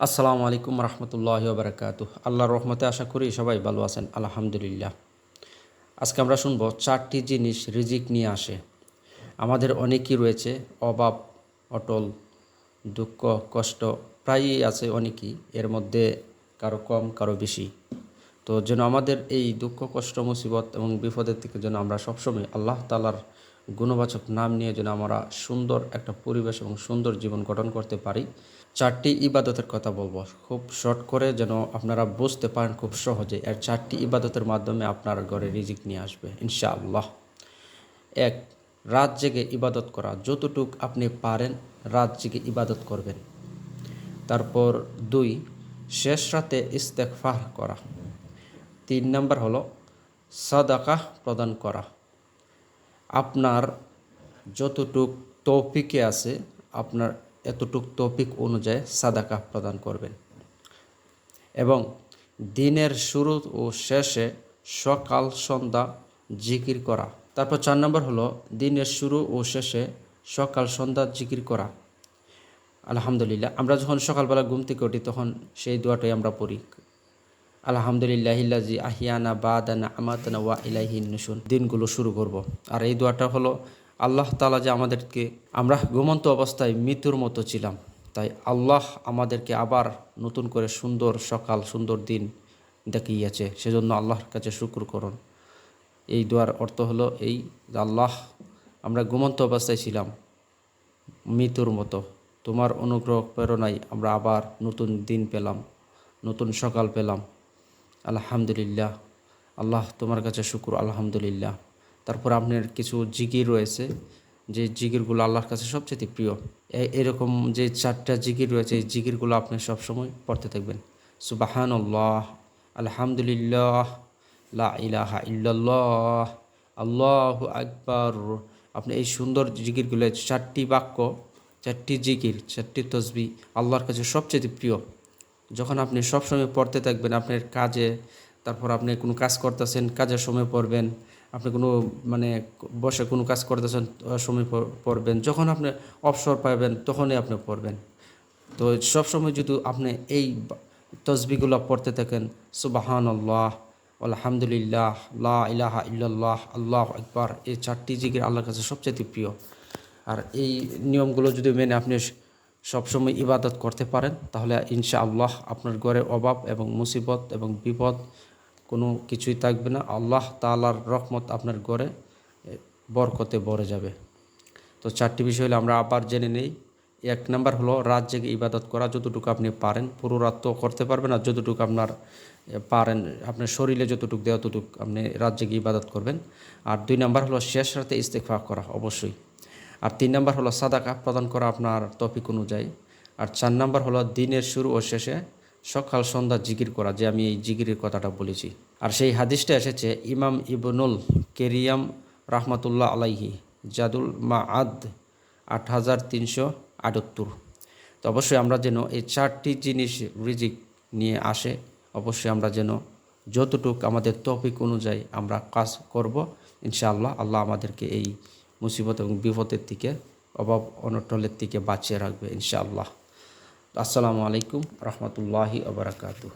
আসসালামু আলাইকুম রহমতুল্লাহ বারকাত আল্লাহর রহমতে আশা করি সবাই ভালো আছেন, আলহামদুলিল্লাহ। আজকে আমরা শুনব চারটি জিনিস রিজিক নিয়ে আসে। আমাদের অনেকই রয়েছে, অভাব, অটল, দুঃখ, কষ্ট, প্রায়ই আছে অনেকই, এর মধ্যে কারও কম, কারও বেশি। তো যেন আমাদের এই দুঃখ, কষ্ট, মুসিবত এবং বিপদের থেকে যেন আমরা সবসময় আল্লাহ তালার গুণবাচক নাম নিয়ে যেন আমরা সুন্দর একটা পরিবেশ এবং সুন্দর জীবন গঠন করতে পারি। চারটি ইবাদতের কথা বলব। খুব শর্ট করে যেন আপনারা বুঝতে পারেন খুব সহজে। এর চারটি ইবাদতের মাধ্যমে আপনার ঘরে রিজিক নিয়ে আসবে, ইনশাআল্লাহ। এক, রাত জেগে ইবাদত করা। যতটুক আপনি পারেন রাত জেগে ইবাদত করবেন। তারপর দুই, শেষ রাতে ইস্তেকফার করা। তিন নম্বর হলো সাদাকা প্রদান করা। আপনার যতটুক তৌফিকে আছে, আপনার এতটুক তৌফিক অনুযায়ী সাদাকা প্রদান করবেন। এবং দিনের শুরু ও শেষে সকাল, সন্ধ্যা জিকির করা। তারপর চার নম্বর হলো দিনের শুরু ও শেষে সকাল, সন্ধ্যা জিকির করা। আলহামদুলিল্লাহ, আমরা যখন সকালবেলা ঘুম থেকে উঠি তখন সেই দোয়াটাই আমরা পড়ি। আলহামদুলিল্লাহিল্লাজি আহিয়ানা বাদানা আমাতানা ওয়া ইলাহিন নুসুন। দিনগুলো শুরু করব। আর এই দোয়াটা হলো, আল্লাহ তালা যে আমাদেরকে, আমরা ঘুমন্ত অবস্থায় মৃত্যুর মতো ছিলাম। তাই আল্লাহ আমাদেরকে আবার নতুন করে সুন্দর সকাল, সুন্দর দিন দেখিয়েছে। সেজন্য আল্লাহর কাছে শুক্র করুন। এই দোয়ার অর্থ হলো এই আল্লাহ, আমরা ঘুমন্ত অবস্থায় ছিলাম মৃত্যুর মতো। তোমার অনুগ্রহ, প্রেরণায় আমরা আবার নতুন দিন পেলাম, নতুন সকাল পেলাম। আলহামদুলিল্লাহ। আল্লাহ তোমার কাছে শুক্র, আলহামদুলিল্লাহ। তারপর আপনার কিছু জিকির রয়েছে, যে জিকিরগুলো আল্লাহর কাছে সবচেয়ে প্রিয়। এরকম যে চারটা জিকির রয়েছে, এই জিকিরগুলো আপনি সবসময় পড়তে থাকবেন। সুবাহান আল্লাহ আলহামদুলিল্লাহ, লা ইল্লাল্লাহ, আল্লাহ আকবার। আপনি এই সুন্দর জিকিরগুলো, চারটি বাক্য, চারটি জিকির, চারটি তসবি আল্লাহর কাছে সবচেয়ে প্রিয়। যখন আপনি সবসময় পড়তে থাকবেন, আপনার কাজে, তারপর আপনি কোনো কাজ করতেছেন, কাজের সময় পড়বেন, আপনি কোনো মানে বসে কোনো কাজ করতেছেন সময় পড়বেন, যখন আপনি অবসর পাবেন, তখনই আপনি পড়বেন। তো সবসময় যদি আপনি এই তসবিগুলো পড়তে থাকেন সুবাহান আল্লাহ আলহামদুলিল্লাহ, লা ইলাহা ইল্লাল্লাহ, আল্লাহ একবার এই চারটি জিকির আল্লাহর কাছে সবচেয়ে প্রিয়। আর এই নিয়মগুলো যদি মেনে আপনি সবসময় ইবাদত করতে পারেন, তাহলে ইনশা আল্লাহ আপনার ঘরে অভাব এবং মুসিবত এবং বিপদ কোনো কিছুই থাকবে না। আল্লাহ তালার রহমত আপনার ঘরে বরকতে ভরে যাবে। তো চারটি বিষয় হলে আমরা আবার জেনে নেই। এক নম্বর হলো রাত জেগে ইবাদত করা, যতটুকু আপনি পারেন, পুরো রাত তো করতে পারবেন না যতটুকু আপনার পারেন, আপনার শরীরে যতটুকু দেওয়া ততটুকু আপনি রাত জেগে ইবাদত করবেন। আর দুই নম্বর হলো শেষ রাতে ইস্তেকফা করা, অবশ্যই। আর তিন নাম্বার হলো সাদাকা, প্রদান করা আপনার টপিক অনুযায়ী। আর চার নাম্বার হলো দিনের শুরু ও শেষে সকাল, সন্ধ্যা জিকির করা, যে আমি এই জিকিরের কথাটা বলেছি। আর সেই হাদিসটা এসেছে, ইমাম ইবনুল কেরিয়াম রাহমাতুল্লাহ আলাইহি, জাদুল মা আদ আট হাজার তিনশো আটাত্তর। তো অবশ্যই আমরা যেন এই চারটি জিনিস রিজিক নিয়ে আসে, অবশ্যই আমরা যেন যতটুক আমাদের তৌফিক অনুযায়ী আমরা কাজ করব, ইনশাআল্লাহ আল্লাহ আমাদেরকে এই মুসিবত এবং বিপদের থেকে অভাব অনটলের থেকে বাঁচিয়ে রাখবে ইনশাআল্লাহ। আসসালামু আলাইকুম রহমতুল্লাহি আবরাকাতু